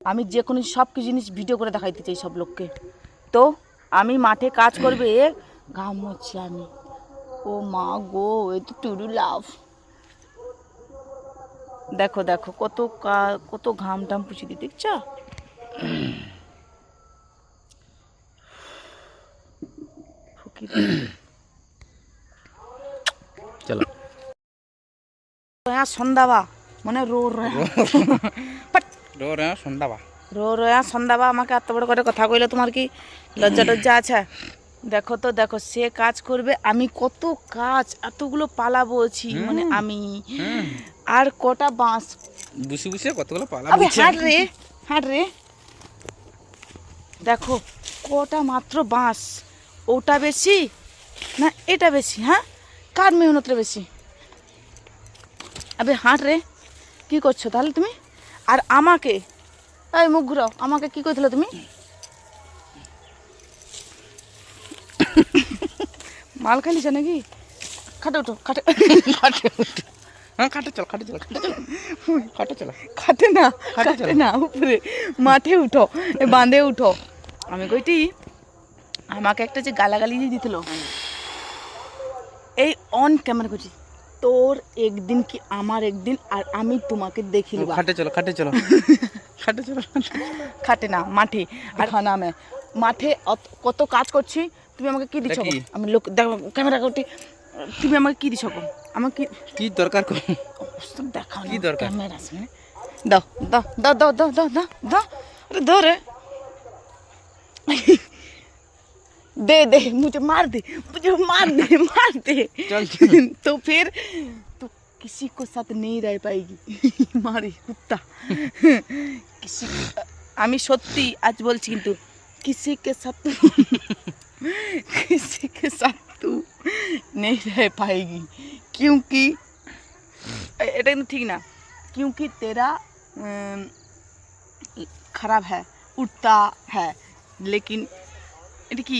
আমি যে কোনো সব কিছু জিনিস ভিডিও করে দেখাইতে চাই সব লোককে। তো আমি মাঠে কাজ করবে এ ঘাম হচ্ছে আমি। ও মা গো এ তো টুরু লাভ দেখো দেখো কত কত ঘাম টাম পুষি দিয়ে দেখছ? চলো। সন্ধ্যাবা মানে রো রয়া পাট। রো রয়া সন্ধ্যাবা আমাকে এত বড় করে কথা কইলে তোমার কি লজ্জা টজ্জা আছে দেখো তো দেখো সে কাজ করবে আমি কত কাজ এতগুলো পালা বলছি মানে আমি আর কটা বাঁশ বুসি বুসি কতগুলো পালা হাট রে হাট রে দেখো কটা মাত্র বাঁশ ওটা বেশি না এটা বেশি হ্যাঁ কার মেহনতটা বেশি আবে হাট রে কি করছ তাহলে তুমি আর আমাকে? এই মুখ ঘুরাও। আমাকে কি করছিলে তুমি? মাল খাইলিছ নাকি? খাটে উঠো খাটে। খাটে উঠো। হ্যাঁ খাটে চল খাটে চল খাটে চল। খাটে চল। খাটে না খাটে খাটে না উপরে মাঠে উঠো বাঁধে উঠো। আমি কইটি আমাকে একটা যে গালাগালি দিয়ে দিছিল এই অন ক্যামেরা করছি তোর একদিন কি আমার একদিন? আর আমি তোমাকে দেখিল খাটে চলো খাটে চলো। খাটে চলো। খাটে না মাঠে। আর খানা আমি মাঠে অত- কত কাজ করছি তুমি আমাকে কি দিচ্ছ দেখি। আমি লোক দেখো ক্যামেরা করতে। তুমি আমাকে কি দিচ্ছ গো? আমাকে কি দরকার কো দেখাও কি দরকার? ক্যামেরা সামনে দাও দাও দাও দাও দাও দাও দাও দাও अरे दो रे दे दे मुझे मार दे मुझे मार दे मार दे चल, तो फिर तो किसी को साथ नहीं रह पाएगी मारी कुत्ता किसी আমি সত্যি আজ বলছি কিন্তু किसी के साथ किसी के साथ तू नहीं रह पाएगी क्योंकि এ- এটা কিন্তু ঠিক না क्योंकि तेरा अम, खराब है उठता है लेकिन এটা কি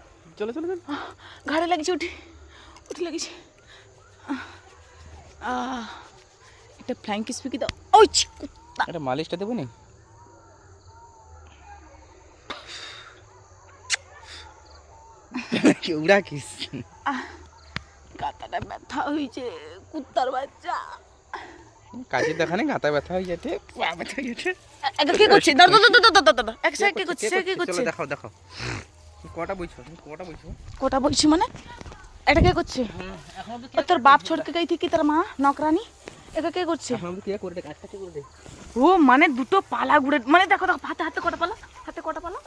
চলো চলো চলো। ঘাড়ে লাগিয়েছে উঠে উঠে লাগিয়েছে আহ, একটা ফ্লাইং কিস পিকি দাও। ওই ছি, কুত্তা। আরে মালিশটা দেবো নি? উড়া কিস গাতাটা ব্যথা হয়েছে কুত্তার বাচ্চা। কাজে দেখানে গাতা ব্যথা হয়ে যাচ্ছে। ব্যথা হয়ে যাচ্ছে। একা কে করছে দাঁড়া দাঁড়া দাঁড়া দাঁড়া দাঁড়া এক সাইড কে করছে? সে কে করছে? দেখাও দেখাও। কটা বইছো? কটা বইছো? কোটা বলছি মানে? এটা কে করছে? ও তোর বাপ ছড়কে গই থেকে তোর মা নকরানি? এটা কে করছে? এখন কি করে দে কাজটা করে দে ও মানে দুটো পালা ঘুরে মানে দেখো দেখো হাতে হাতে কটা পালা? হাতে কটা পালা?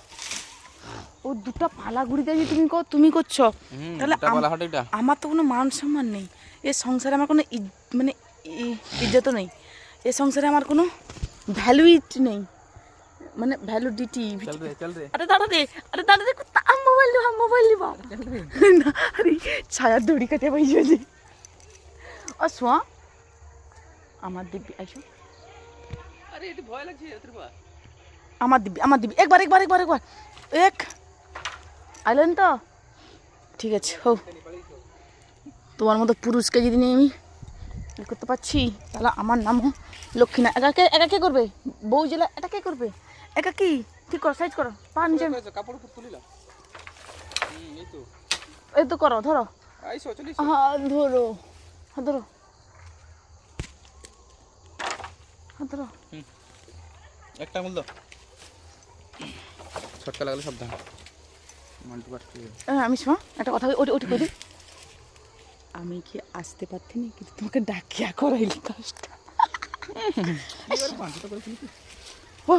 ও দুটো পালা ঘুরে দিয়ে তুমি কো তুমি করছ। তাহলে আমার তো কোনো মান সম্মান নেই। এ সংসারে আমার কোনো মানে ইজ্জতও নেই। এ সংসারে আমার কোনো ভ্যালুইট নেই। মানে ভ্যালুডিটি চল রে চল আরে দাঁড়া দে আরে দাঁড়া দে কুত্তা আম মোবাইল লিবা মোবাইল লিবা না আরে ছায়া দড়ি কাটে পাইছে যে ও সোয়া আমার দিব্যি আইসো আরে এটা ভয় লাগছে আমার দিবি আমার দিবি একবার একবার একবার একবার। এক। আইলেন তো? ঠিক আছে হো তোমার মতো পুরুষকে যদি নিয়ে আমি করতে পারছি তাহলে আমার নামও লক্ষ্মী না। একা কে একা কে করবে? বউ জেলা এটা কে করবে? একা কি? ঠিক করো সাইজ করো। পা নিচে কাপড় উপর তুলিলাম। হুম এই তো। এই তো করো ধরো। আইসো চলিস হাত ধরো। হাত ধরো। হাত ধরো। একটা আঙুল দাও। ছটকা লাগালে সাবধান। মাল্টি এ, আমি শোনা একটা কথা ওটি ওটি করি আমি কি আসতে পারছি না? কিন্তু তোমাকে ডাকিয়া করাইলি কাজটা ও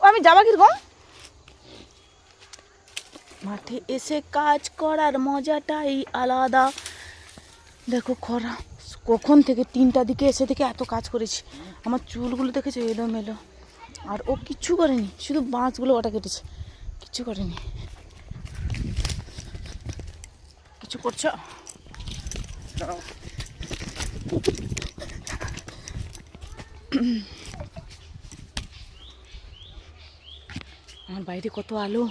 ও, আমি যাবা কীরকম মাঠে এসে কাজ করার মজাটাই আলাদা। দেখো খরা, কখন থেকে তিনটা দিকে এসে থেকে এত কাজ করেছি। আমার চুলগুলো দেখেছে? এলো মেলো আর ও কিচ্ছু করেনি, শুধু বাঁশগুলো ওটা কেটেছে। কিচ্ছু করেনি। কিছু করছ? আমার বাইরে কত আলো।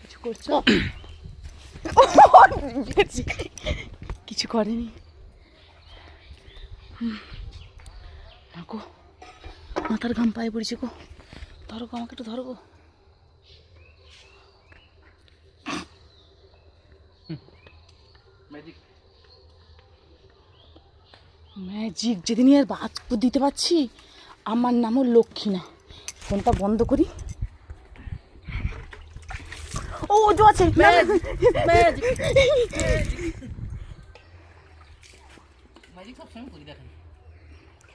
কিছু করছ। কিছু করেনি। গো মাথার ঘাম পায়ে পড়েছে গো। ধরো গো আমাকে একটু ধরো গো। ম্যাজিক ম্যাজিক যেদিন আর বাদ দিতে পারছি আমার নামও লক্ষ্মী না ফোনটা বন্ধ করি। ও ওজো আছে।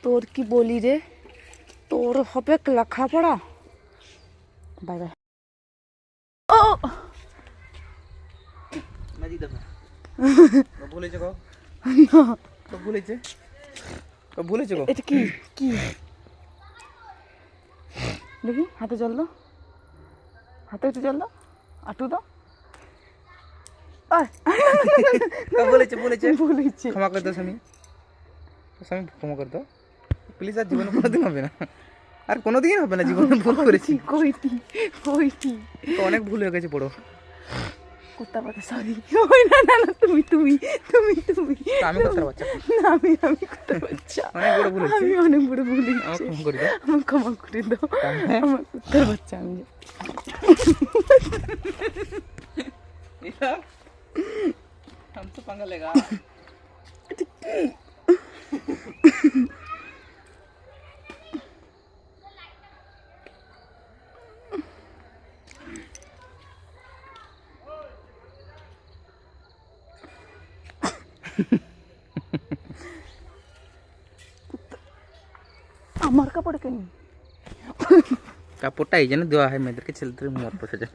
তোর কি বলি রে? তোর হবে লেখাপড়া। Bye bye. ও ম্যাজিক দেখো। ভুলেছে গো। ভুলেছে গো। এটা কি? কি? দেখি হাতে জল দাও। হাতে একটু জল দাও। আটু দাও। বলেছে বলেছে বলেছে ক্ষমা করে দাও স্বামী। স্বামী ক্ষমা করে দাও। প্লিজ আর জীবনে কোনোদিন হবে না। আর কোনোদিন হবে না জীবনে ভুল করেছি। কইতি কইতি অনেক ভুল হয়ে গেছে বড়। কুত্তা পাতা সরি ওই না না না তুমি তুমি তুমি তুমি তো আমি করতে বাচ্চা না আমি আমি কুত্তা বাচ্চা অনেক বড় ভুল হয়েছে আমি অনেক বড় ভুল আমার হয়েছে ক্ষমা করে দাও আমার ক্ষমা করে দাও আমার কুত্তার বাচ্চা আমি हम तो पंगा लेगा আমার কাপড় কেন? কাপড়টা এই জন্য দেওয়া হয় মেয়েদেরকে ছেলেদের মত পোষা যায়